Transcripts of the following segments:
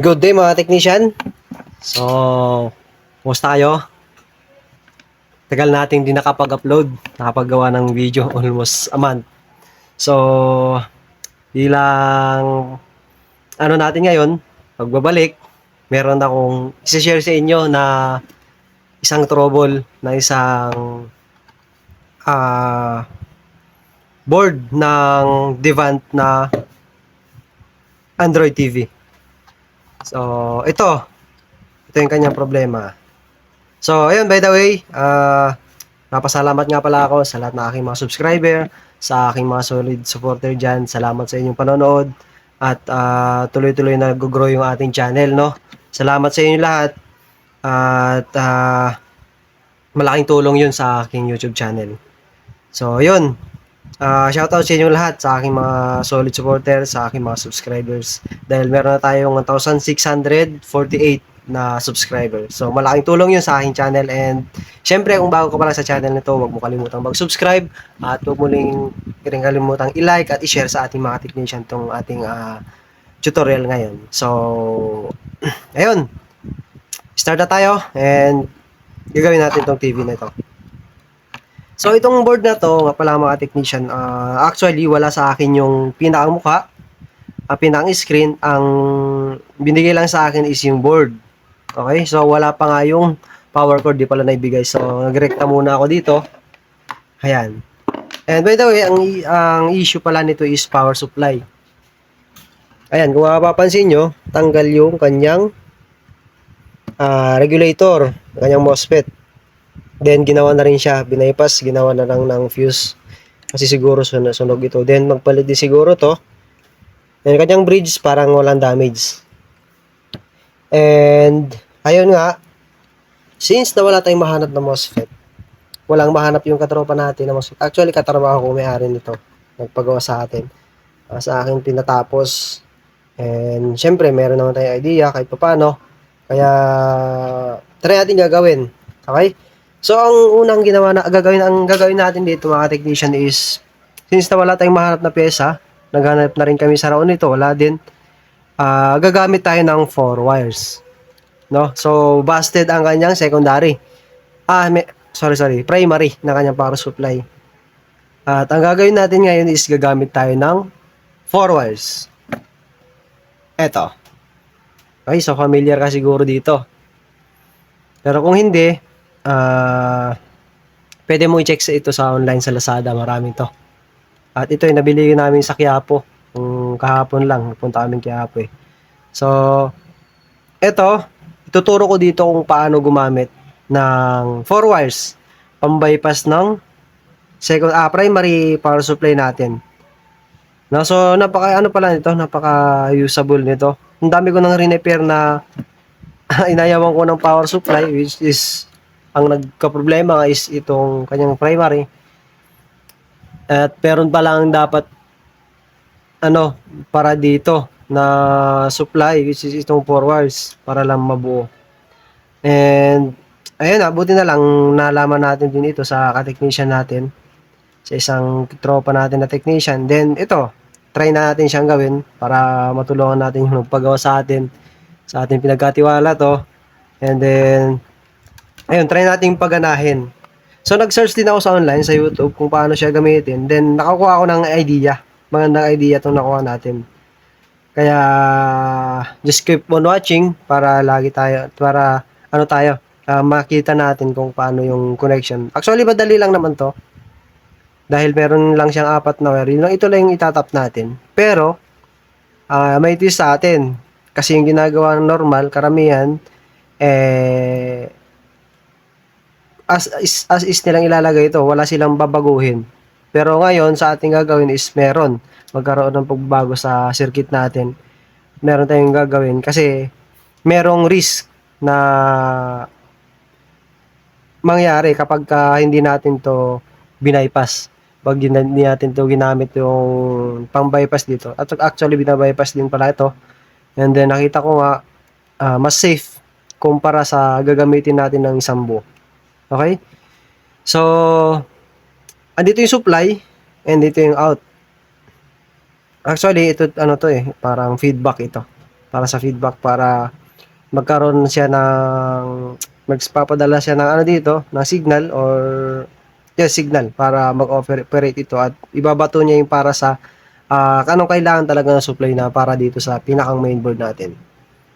Good day mga technician. So, kumusta kayo? Tagal nating di nakapag-upload, nakapagawa ng video almost a month. So, bilang ano natin ngayon, pagbabalik, meron akong i-share sa inyo na isang trouble na isang ah board ng Devant na Android TV. So, ito. Ito yung kanyang problema. So, ayun, by the way, ah napasalamat nga pala ako sa lahat ng aking mga subscriber, sa aking mga solid supporter dyan. Salamat sa inyong panonood. At ah, tuloy-tuloy na grow yung ating channel, no? Salamat sa inyo lahat. At ah, malaking tulong yun sa aking YouTube channel. So, yun. Ah, shoutout sa inyo lahat sa aking mga solid supporters, sa aking mga subscribers. Dahil meron na tayong 1,648 na subscriber. So, malaking tulong yun sa aking channel. And, syempre, kung bago ka pa lang sa channel nito, huwag mo kalimutang mag-subscribe. At huwag mo rin, kalimutang i-like at i-share sa ating mga technician tong ating ah, tutorial ngayon. So, ayun. Start na tayo. And, gagawin natin tong TV na ito. So itong board na to, nga pala mga technician, ah, actually wala sa akin yung pinakang mukha, ang pinakang screen, ang binigay lang sa akin is yung board. Okay? So wala pa nga yung power cord, di pala naibigay. So nagrekta muna ako dito. Ayan. And by the way, ang, ang issue pala nito is power supply. Ayan, kung mapapansin nyo, tanggal yung kanyang ah, regulator, kanyang MOSFET. Then, ginawa na rin siya, binaypas, ginawa na lang ng fuse. Kasi siguro sun- sunog ito. Then, magpalit din siguro to. Then, kanyang bridge, parang walang damage. And, ayun nga, since na wala tayong mahanap na MOSFET, walang mahanap yung katropa natin na MOSFET. Actually, katrabaho ko may-ari nito. Nagpagawa sa atin. Ah, sa akin pinatapos. And, syempre, meron naman tayong idea kahit paano. Kaya, try natin gagawin. Okay? So, ang unang ginawa na gagawin ang gagawin natin dito mga technician is since na wala tayong mahanap na pyesa, naghanap na rin kami sa raon nito, wala din. ah gagamit tayo ng 4 wires. No? So, busted ang kanyang secondary. Ah, may, sorry, sorry, primary na kanyang power supply. At ang gagawin natin ngayon is gagamit tayo ng 4 wires. Eto. Okay, so familiar ka siguro dito. Pero kung hindi, ah pwede mo i-check sa ito sa online sa Lazada, marami to. At ito ay nabili namin sa Quiapo, kung kahapon lang, punta kami Quiapo eh. So, ito, ituturo ko dito kung paano gumamit ng 4 wires, pambypass ng second, ah, primary power supply natin. No, so, napaka, ano pala nito, napaka usable nito. Ang dami ko nang repair na inayawan ko ng power supply, which is ang nagka-problema is itong kanyang primary. At meron pa lang dapat ano para dito na supply which is itong 4 wires para lang mabuo. And ayun buti na lang nalaman natin din ito sa ka-technician natin sa isang tropa natin na technician. Then ito, try na natin siyang gawin para matulungan natin yung paggawa sa atin sa ating pinagkatiwala to. And then Ayun, try nating paganahin. So, nag-search din ako sa online, sa YouTube, kung paano siya gamitin. Then, nakakuha ako ng idea. Magandang idea itong nakuha natin. Kaya, just keep on watching para lagi tayo, para ano tayo, ah, makita natin kung paano yung connection. Actually, madali lang naman to. Dahil meron lang siyang apat na wire. Yun lang, ito lang yung itatap natin. Pero, ah, may twist sa atin. Kasi yung ginagawa ng normal, karamihan, eh, as is, as is nilang ilalagay ito, wala silang babaguhin. Pero ngayon, sa ating gagawin is meron. Magkaroon ng pagbabago sa circuit natin. Meron tayong gagawin kasi merong risk na mangyari kapag ka hindi natin to binaypass. Pag hindi natin to ginamit yung pang-bypass dito. At actually, binabypass din pala ito. And then, nakita ko nga, ah, mas safe kumpara sa gagamitin natin ng isang buo. Okay? So, andito yung supply and dito yung out. Actually, ito ano to eh, parang feedback ito. para sa feedback para magkaroon siya ng magpapadala siya ng ano dito, ng signal or yes, signal para mag-operate ito at ibabato niya yung para sa ah anong kailangan talaga ng supply na para dito sa pinakang mainboard natin.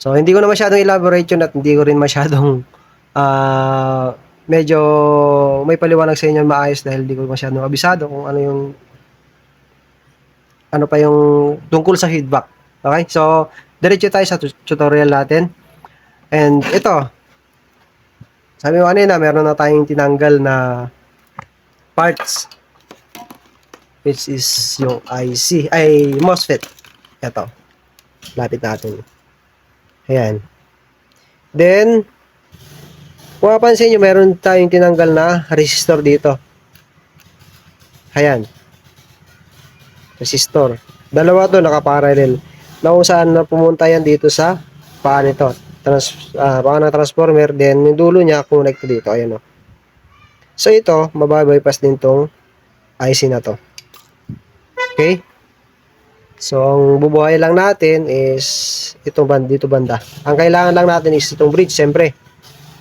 So, hindi ko na masyadong elaborate yun at hindi ko rin masyadong ah medyo may paliwanag sa inyo maayos dahil hindi ko masyadong abisado kung ano yung ano pa yung tungkol sa feedback. Okay? So, diretso tayo sa tu- tutorial natin. And ito, sabi ko kanina, meron na tayong tinanggal na parts which is yung IC, ay MOSFET. Ito. Lapit natin. Ayan. Then, kung mapansin nyo, meron tayong tinanggal na resistor dito. Ayan. Resistor. Dalawa to nakaparallel. Na kung saan na pumunta yan dito sa paa nito. Trans, ah, paa ng transformer. Then, yung dulo niya connect dito. Ayan o. So, ito, mababypass din tong IC na to. Okay? So, ang bubuhay lang natin is itong band, dito banda. Ang kailangan lang natin is itong bridge, siyempre.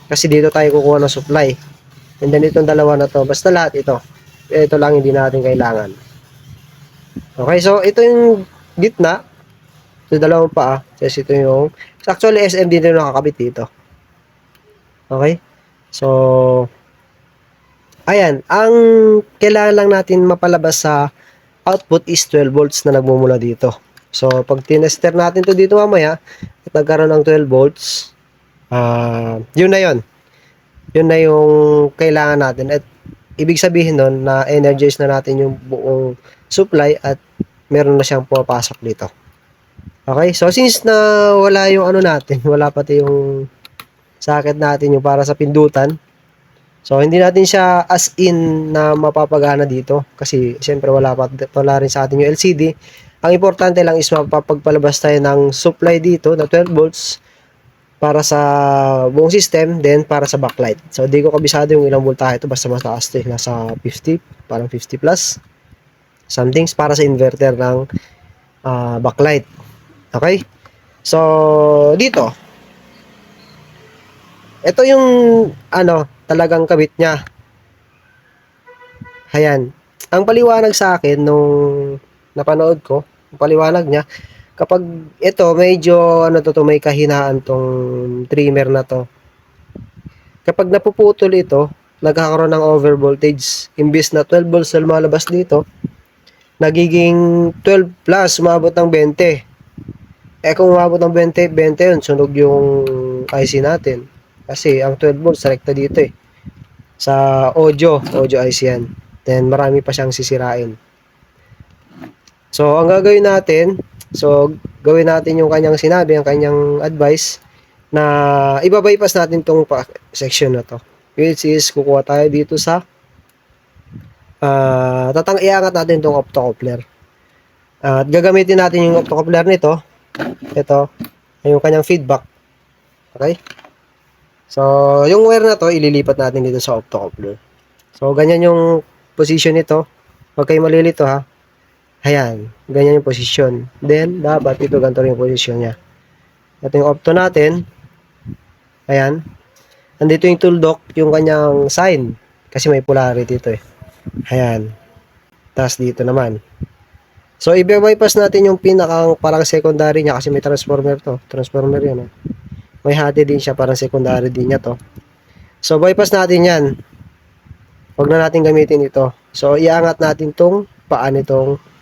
Kasi dito tayo kukuha ng supply. And then itong dalawa na to, basta lahat ito. Ito lang hindi natin kailangan. Okay, so ito yung gitna. Ito dalawang paa. Kasi ito yung, actually SM din yung nakakabit dito. Okay? So, ayan. Ang kailangan lang natin mapalabas sa output is 12 volts na nagmumula dito. So, pag tinester natin to dito mamaya, at nagkaroon ng 12 volts, ah yun na yun. Yun na yung kailangan natin. At ibig sabihin nun na energize na natin yung buong supply at meron na siyang pumapasok dito. Okay? So, since na wala yung ano natin, wala pati yung socket natin yung para sa pindutan, So, hindi natin siya as in na mapapagana dito kasi siyempre wala, pa, wala rin sa atin yung LCD. Ang importante lang is mapapagpalabas tayo ng supply dito na 12 volts para sa buong system, then para sa backlight. So, di ko kabisado yung ilang voltahe ito, basta mataas ito, eh. nasa 50, parang 50 plus. Somethings para sa inverter ng ah, backlight. Okay? So, dito, ito yung ano, talagang kabit niya. Ayan. Ang paliwanag sa akin nung napanood ko, ang paliwanag niya, kapag ito medyo ano to, to may kahinaan tong trimmer na to. Kapag napuputol ito, nagkakaroon ng over voltage. Imbis na 12 volts na lumalabas dito, nagiging 12 plus, umabot ng 20. Eh kung umabot ng 20, 20 yun, sunog yung IC natin. Kasi ang 12 volts rekta dito eh. Sa audio, audio IC yan. Then marami pa siyang sisirain. So ang gagawin natin, so gawin natin yung kanyang sinabi, ang kanyang advice na ibabypass natin tong section na to. Which is kukuha tayo dito sa ah tatang iangat natin tong optocoupler. At gagamitin natin yung optocoupler nito. Ito, yung kanyang feedback. Okay? So, yung wire na to, ililipat natin dito sa optocoupler. So, ganyan yung position nito. Huwag kayong malilito ha. Ayan, ganyan yung position. Then, dapat ito ganito rin yung position niya. Ito yung opto natin. Ayan. Nandito yung tuldok, yung kanyang sign. Kasi may polarity ito eh. Ayan. Tapos dito naman. So, i-bypass natin yung pinakang parang secondary niya kasi may transformer to. Transformer yan eh. May hati din siya, parang secondary din niya to. So, bypass natin yan. Huwag na natin gamitin ito. So, iangat natin tong paa nitong oc-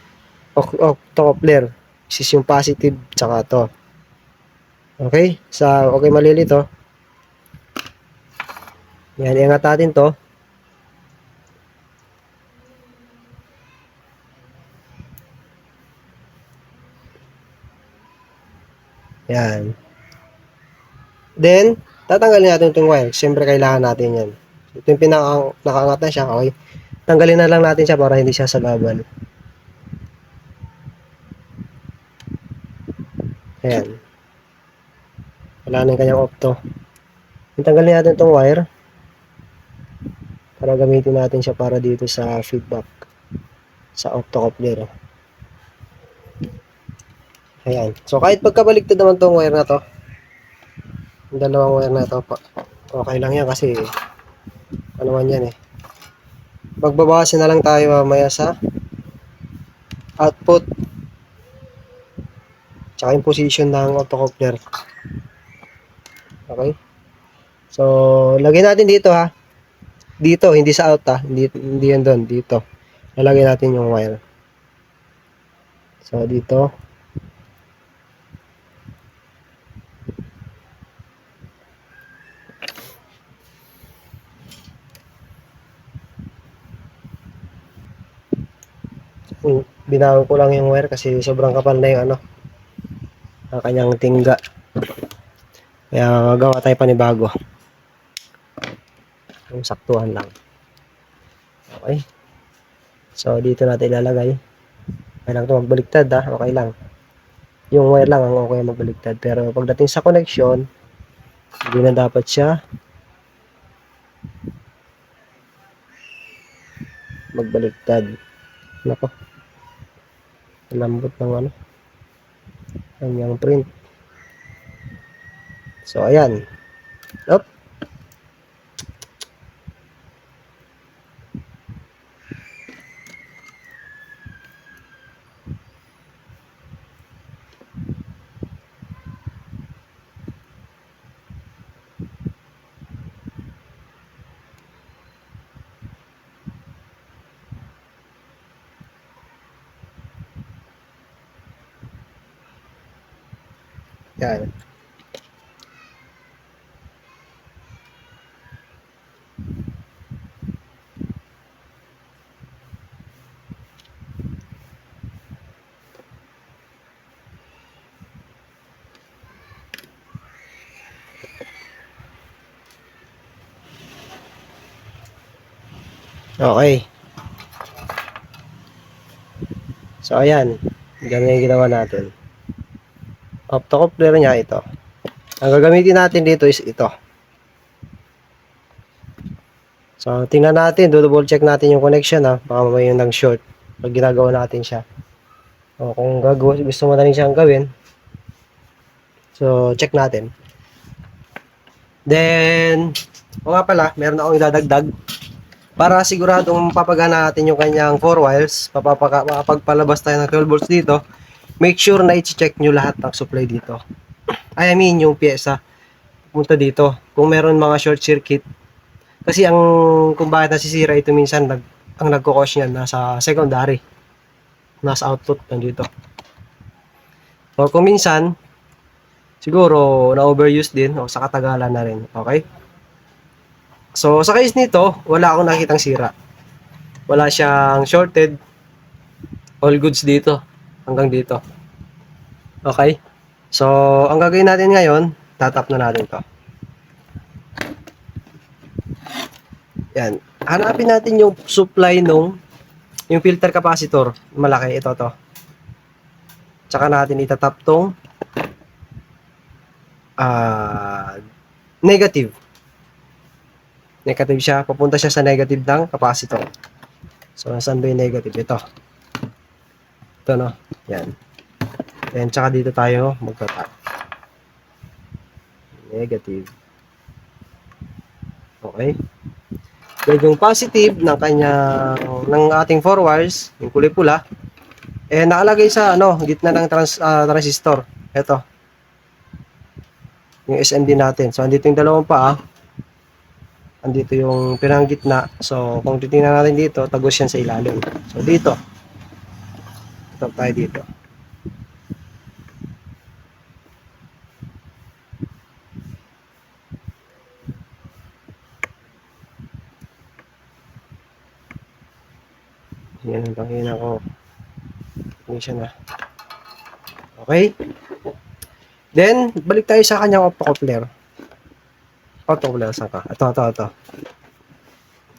octocoupler. This is yung positive, tsaka to. Okay? Sa, okay malilito. Yan, iangat natin to. Yan. Then, tatanggalin natin itong wire. Siyempre, kailangan natin yan. Ito yung pinaka nakaangat na siya. Okay. Tanggalin na lang natin siya para hindi siya sagaban. Ayan. Wala na yung kanyang opto. Tanggalin natin itong wire. Para gamitin natin siya para dito sa feedback. Sa optocoupler. Ayan. So, kahit pagkabaliktad naman tong wire na to, yung dalawang wire na to, okay lang yan kasi, ano man yan eh. Magbabawasan na lang tayo mamaya sa output tsaka yung position ng autocoupler. Okay? So, lagay natin dito ha. Dito, hindi sa out ha. Hindi, hindi yan doon. Dito. Lalagay natin yung wire. So, dito. Hmm, Binago ko lang yung wire kasi sobrang kapal na yung ano. Ang kanyang tingga. Kaya gawa tayo panibago. Yung saktuhan lang. Okay. So, dito natin ilalagay. Okay lang ito magbaliktad ha. Okay lang. Yung wire lang ang okay magbaliktad. Pero pagdating sa connection, hindi na dapat siya magbaliktad. Nako. Lambot ng ano. Kanyang print. So, ayan. Up. Yan. Okay. So, ayan. Ganun yung ginawa natin. Optocoupler niya ito. Ang gagamitin natin dito is ito. So, tingnan natin. Double check natin yung connection ha. Baka mamaya yung nag-short. Pag ginagawa natin siya. O, kung gagawa, gusto mo na rin siyang gawin. So, check natin. Then, o nga pala, meron akong idadagdag. Para siguradong papagana natin yung kanyang 4 wires, papapaka, tayo ng 12 volts dito, make sure na i-check nyo lahat ng supply dito. I mean, yung pyesa punta dito. Kung meron mga short circuit, kasi ang kung bakit nasisira ito minsan, nag, ang nagkukos niyan nasa secondary. Nasa output nandito. So, kung minsan, siguro na-overuse din o sa katagalan na rin. Okay? So, sa case nito, wala akong nakitang sira. Wala siyang shorted. All goods dito. Hanggang dito. Okay? So, ang gagawin natin ngayon, tatap na natin to. Yan. Hanapin natin yung supply nung yung filter capacitor. Malaki. Ito to. Tsaka natin itatap tong ah negative. Negative siya. Papunta siya sa negative ng capacitor. So, nasaan ba yung negative? Ito. Ito, no? Yan. Then, tsaka dito tayo magtatap. Negative. Okay. Then, yung positive ng kanya, ng ating four wires, yung kulay pula, eh, nakalagay sa, ano, gitna ng trans, ah, transistor. Ito. Yung SMD natin. So, andito yung dalawang paa. Andito yung pirang gitna. So, kung titingnan natin dito, tagos yan sa ilalim. So, dito. Ito tayo dito. Yan ang pangina ko. Hindi siya na. Okay? Then, balik tayo sa kanyang optocoupler. Optocoupler, saan ka? Ito, ito, ito.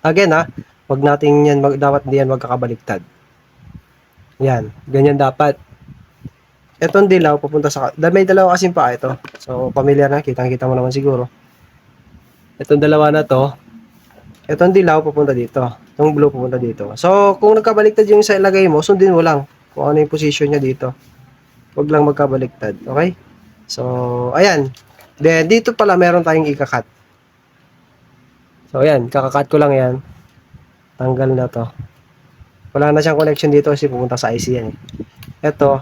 Again, ha, wag natin yan, mag, dapat hindi yan magkakabaliktad. Yan, ganyan dapat. Etong dilaw, papunta sa, may dalawa kasing pa ito. So, pamilyar na, kitang-kita mo naman siguro. Etong dalawa na to, etong dilaw, papunta dito. Itong blue, papunta dito. So, kung nagkabaliktad yung sa ilagay mo, sundin mo lang kung ano yung position niya dito. Huwag lang magkabaliktad. Okay? So, ayan. Then, dito pala meron tayong ikakat. So, ayan. Kakakat ko lang yan. Tanggal na to. Wala na siyang connection dito kasi pupunta sa IC yan eh. Ito,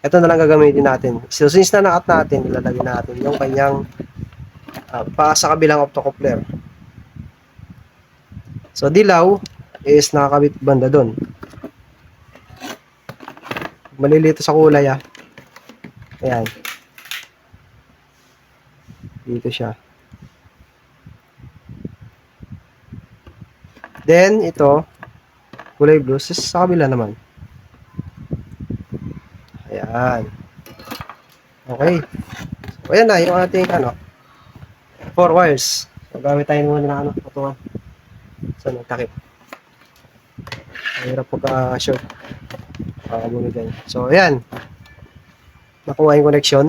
ito na lang gagamitin natin. So, since na nakat natin, ilalagay natin yung kanyang uh, pa sa kabilang optocoupler. So, dilaw is nakakabit banda doon. Malilito sa kulay ah. Ayan. Dito siya. Then, ito, kulay blue, sa, sa kabila naman. Ayan. Okay. So, ayan na, yung ating, ano, four wires. So, gamit tayo muna ng, ano, patungan. So, nagtakip. Mahirap pagka-short. Uh, muna dyan. So, ayan. Nakuha yung connection.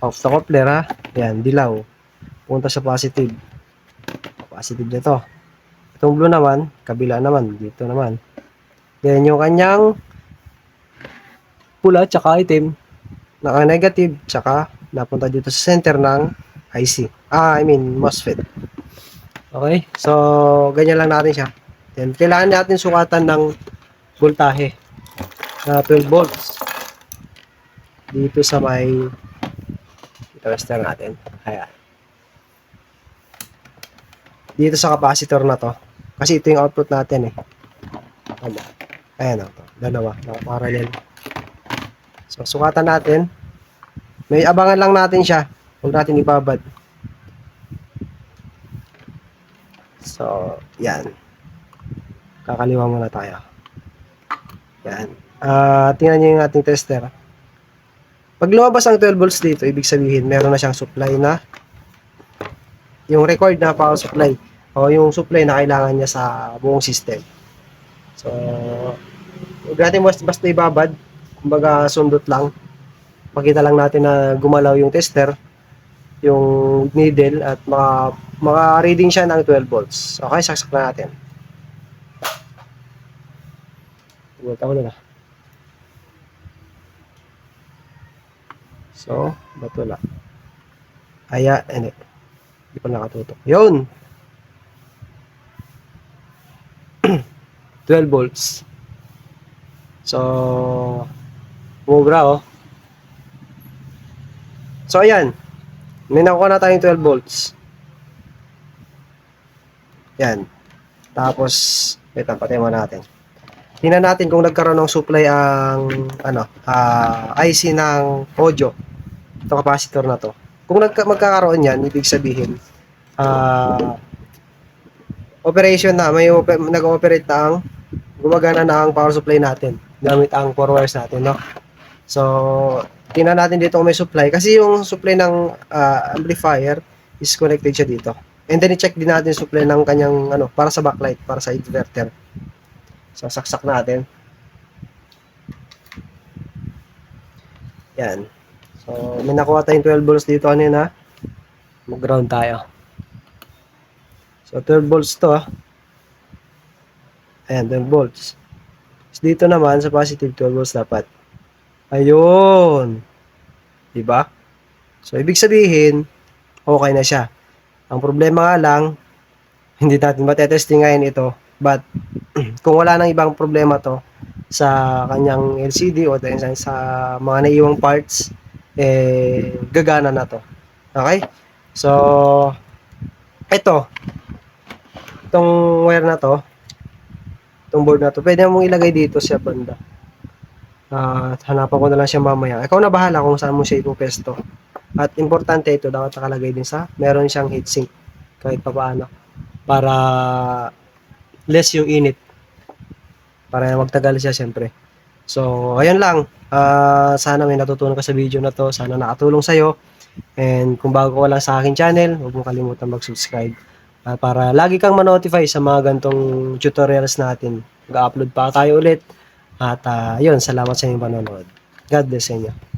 Off the coupler, ha. Ayan, dilaw. Punta sa positive. Positive na to. Blue naman, kabila naman, dito naman. Then, yung kanyang pula tsaka itim, naka-negative, tsaka napunta dito sa center ng IC. Ah, I mean, MOSFET. Okay? So, ganyan lang natin siya. Then, kailangan natin sukatan ng voltahe na 12 volts. Dito sa may tester natin. Ayan. Dito sa capacitor na to. Kasi ito yung output natin eh. Ano? Ayan o. Dalawa. Nakaparallel. So, sukatan natin. May abangan lang natin siya. Huwag natin ibabad. So, yan. Kakaliwa muna tayo. Yan. Ah, tingnan niyo yung ating tester. Pag lumabas ang 12 volts dito, ibig sabihin meron na siyang supply na yung record na power supply o yung supply na kailangan niya sa buong system. So, huwag natin basta, basta ibabad. Kumbaga, sundot lang. Pakita lang natin na gumalaw yung tester, yung needle, at maka, maka-reading siya ng 12 volts. Okay, saksak na natin. Volt ako na. So, ba't wala? Aya, hindi. Hindi pa nakatutok. Yun! 12 volts. So, bumubra oh. So, ayan. May nakuha na tayong 12 volts. Yan. Tapos, wait lang, natin. Tingnan natin kung nagkaroon ng supply ang ano, ah, IC ng audio. Ito capacitor na to. Kung nagka, magkakaroon yan, ibig sabihin, ah, operation na, may ope- nag-ooperate na ang gumagana na ang power supply natin gamit ang 4 wires natin, no? So, tingnan natin dito kung may supply. Kasi yung supply ng ah, amplifier is connected siya dito. And then, i-check din natin yung supply ng kanyang, ano, para sa backlight, para sa inverter. So, saksak natin. Yan. So, may nakuha tayong 12 volts dito kanina. Mag-ground tayo. So, 12 volts to. ah. Ayan, 12 volts. Tapos dito naman, sa positive 12 volts dapat. Ayun. Diba? So, ibig sabihin, okay na siya. Ang problema nga lang, hindi natin matetesting ngayon ito. But, kung wala nang ibang problema to sa kanyang LCD o sa mga naiwang parts, eh, gagana na to. Okay? So, ito, itong wire na to, itong board na to, pwede mong ilagay dito sa banda. Ah, hanapan ko na lang siya mamaya. Ikaw na bahala kung saan mo siya ipupesto. At importante ito, dapat nakalagay din sa, meron siyang heatsink kahit pa paano. Para less yung init. Para magtagal siya siyempre. So, ayun lang. Ah, sana may natutunan ka sa video na to. Sana nakatulong sa'yo. And kung bago ka lang sa aking channel, huwag mo kalimutan mag-subscribe. Ah, para lagi kang ma-notify sa mga gantong tutorials natin. Mag-upload pa tayo ulit. At ah, yun, salamat sa inyong panonood. God bless inyo.